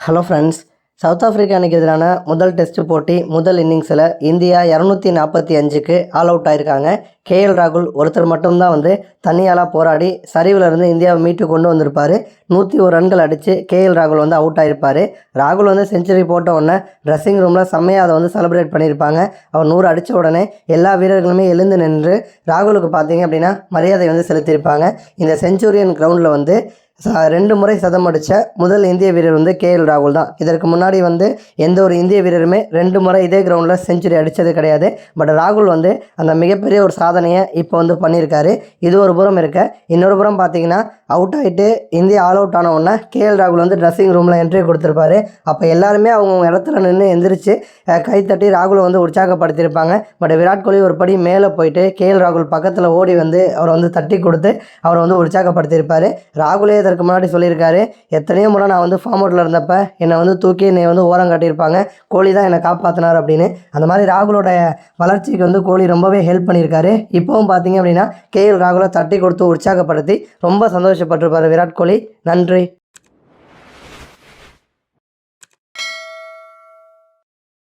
Hello friends south Africa அணிக்கு எதிரான முதல் டெஸ்ட் போட்டி முதல் இன்னிங்ஸில் இந்தியா இரநூத்தி நாற்பத்தி அஞ்சுக்கு ஆல் அவுட் ஆயிருக்காங்க. கேஎல் ராகுல் ஒருத்தர் மட்டும்தான் வந்து தனியாளாக போராடி சரிவில் இருந்து இந்தியாவை மீட்டு கொண்டு வந்திருப்பார். நூற்றி ஒரு ரன்கள் அடித்து கேஎல் ராகுல் வந்து அவுட் ஆகிருப்பார் ராகுல் வந்து செஞ்சுரி போட்ட உடனே ட்ரெஸ்ஸிங் ரூமில் செம்மையாக அதை வந்து செலிப்ரேட் பண்ணியிருப்பாங்க. அவர் நூறு அடித்த உடனே எல்லா வீரர்களுமே எழுந்து நின்று ராகுலுக்கு பார்த்தீங்க அப்படின்னா மரியாதை வந்து செலுத்தியிருப்பாங்க. இந்த செஞ்சுரியன் கிரவுண்டில் வந்து ரெண்டு முறை சதம் அடித்த முதல் இந்திய வீரர் வந்து கேஎல் ராகுல் தான். இதற்கு முன்னாடி வந்து எந்த ஒரு இந்திய வீரருமே ரெண்டு முறை இதே கிரவுண்டில் செஞ்சுரி அடித்தது கிடையாது. பட் ராகுல் வந்து அந்த மிகப்பெரிய ஒரு சாதனையை இப்போ வந்து பண்ணியிருக்காரு. இது ஒரு புறம் இருக்க. இன்னொரு புறம் பார்த்தீங்கன்னா அவுட் ஆகிட்டு இந்தியா ஆல் அவுட் ஆன உடனே கேஎல் ராகுல் வந்து ட்ரெஸ்ஸிங் ரூமில் என்ட்ரி கொடுத்துருப்பாரு. அப்போ எல்லாருமே அவங்க இடத்துல நின்று எந்திரிச்சு கைத்தட்டி ராகுலை வந்து உற்சாகப்படுத்தியிருப்பாங்க. பட் விராட் கோலி ஒரு படி மேலே போயிட்டு கேஎல் ராகுல் பக்கத்தில் ஓடி வந்து அவரை வந்து தட்டி கொடுத்து அவரை வந்து உற்சாகப்படுத்தியிருப்பார். ராகுலே இதற்கு முன்னாடி சொல்லியிருக்காரு எத்தனையோ முறை நான் வந்து ஃபார்ம் அவுட்டில் இருந்தப்ப என்னை வந்து தூக்கி என்னை வந்து ஓரம் காட்டியிருப்பாங்க. கோலி தான் என்னை காப்பாற்றினார் அப்படின்னு. அந்த மாதிரி ராகுலோட வளர்ச்சிக்கு வந்து கோலி ரொம்பவே ஹெல்ப் பண்ணியிருக்காரு. இப்போவும் பார்த்தீங்க அப்படின்னா கேஎல் ராகுலை தட்டி கொடுத்து உற்சாகப்படுத்தி ரொம்ப சந்தோஷப்பட்டிருப்பார் விராட் கோலி. நன்றி.